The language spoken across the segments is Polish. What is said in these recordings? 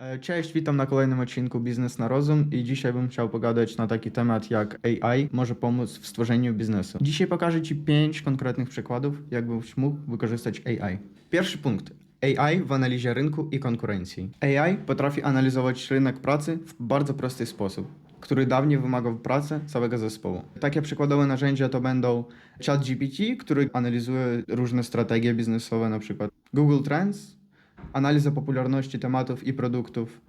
E, Cześć, witam na kolejnym odcinku Biznes na Rozum i dzisiaj bym chciał pogadać na taki temat jak AI może pomóc w stworzeniu biznesu. Dzisiaj pokażę Ci pięć konkretnych przykładów, jakbyś mógł wykorzystać AI. Pierwszy punkt. AI w analizie rynku i konkurencji. AI potrafi analizować rynek pracy w bardzo prosty sposób, który dawniej wymagał pracy całego zespołu. Takie przykładowe narzędzia to będą ChatGPT, który analizuje różne strategie biznesowe, na przykład Google Trends, analiza popularności tematów i produktów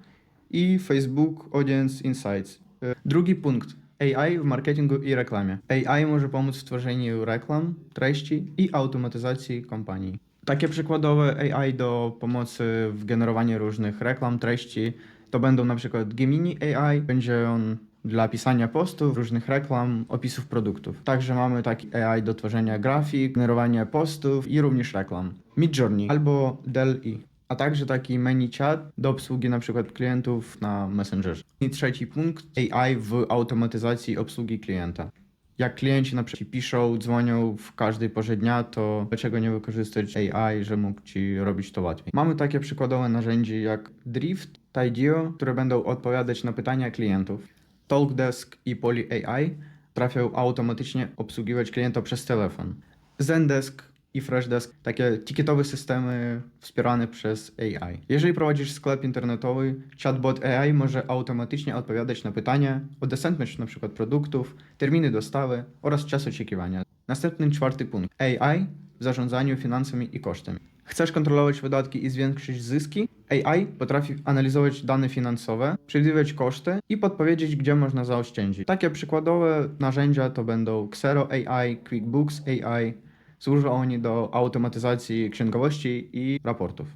i Facebook Audience Insights. E, Drugi punkt. AI w marketingu i reklamie. AI może pomóc w tworzeniu reklam, treści i automatyzacji kampanii. Takie przykładowe AI do pomocy w generowaniu różnych reklam, treści to będą na przykład Gemini AI, będzie on dla pisania postów, różnych reklam, opisów produktów. Także mamy taki AI do tworzenia grafik, generowania postów i również reklam. Midjourney albo Dell-E a także taki menu chat do obsługi na przykład klientów na Messengerze. I trzeci punkt, AI w automatyzacji obsługi klienta. Jak klienci na przykład piszą, dzwonią w każdej porze dnia, to dlaczego nie wykorzystać AI, że mógł ci robić to łatwiej? Mamy takie przykładowe narzędzie jak Drift, Tidio, które będą odpowiadać na pytania klientów. Talkdesk i Poly AI trafią automatycznie obsługiwać klienta przez telefon. Zendesk i Freshdesk, takie ticketowe systemy wspierane przez AI. Jeżeli prowadzisz sklep internetowy, chatbot AI może automatycznie odpowiadać na pytania o dostępność np. produktów, terminy dostawy oraz czas oczekiwania. Następny czwarty punkt. AI w zarządzaniu finansami i kosztem. Chcesz kontrolować wydatki i zwiększyć zyski? AI potrafi analizować dane finansowe, przewidywać koszty i podpowiedzieć, gdzie można zaoszczędzić. Takie przykładowe narzędzia to będą Xero AI, QuickBooks AI, Służą oni do automatyzacji księgowości i raportów.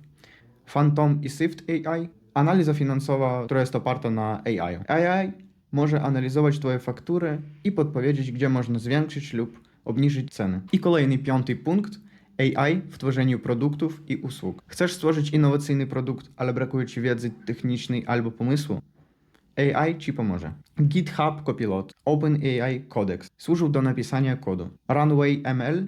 Phantom i Sift AI, analiza finansowa, która jest oparta na AI. AI może analizować Twoje faktury i podpowiedzieć, gdzie można zwiększyć lub obniżyć ceny. I kolejny piąty punkt. AI w tworzeniu produktów i usług. Chcesz stworzyć innowacyjny produkt, ale brakuje Ci wiedzy technicznej albo pomysłu? AI Ci pomoże. GitHub Copilot, OpenAI Codex służył do napisania kodu. Runway ML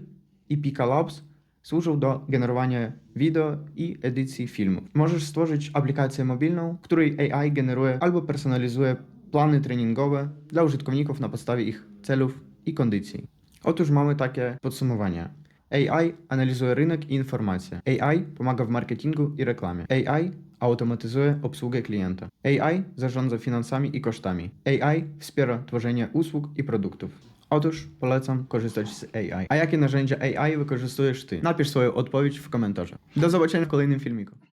i Pika Labs służą do generowania wideo i edycji filmów. Możesz stworzyć aplikację mobilną, której AI generuje albo personalizuje plany treningowe dla użytkowników na podstawie ich celów i kondycji. Otóż mamy takie podsumowanie. AI analizuje rynek i informacje. AI pomaga w marketingu i reklamie. AI automatyzuje obsługę klienta. AI zarządza finansami i kosztami. AI wspiera tworzenie usług i produktów. Otóż polecam korzystać z AI. A jakie narzędzia AI wykorzystujesz ty? Napisz swoją odpowiedź w komentarzu. Do zobaczenia w kolejnym filmiku.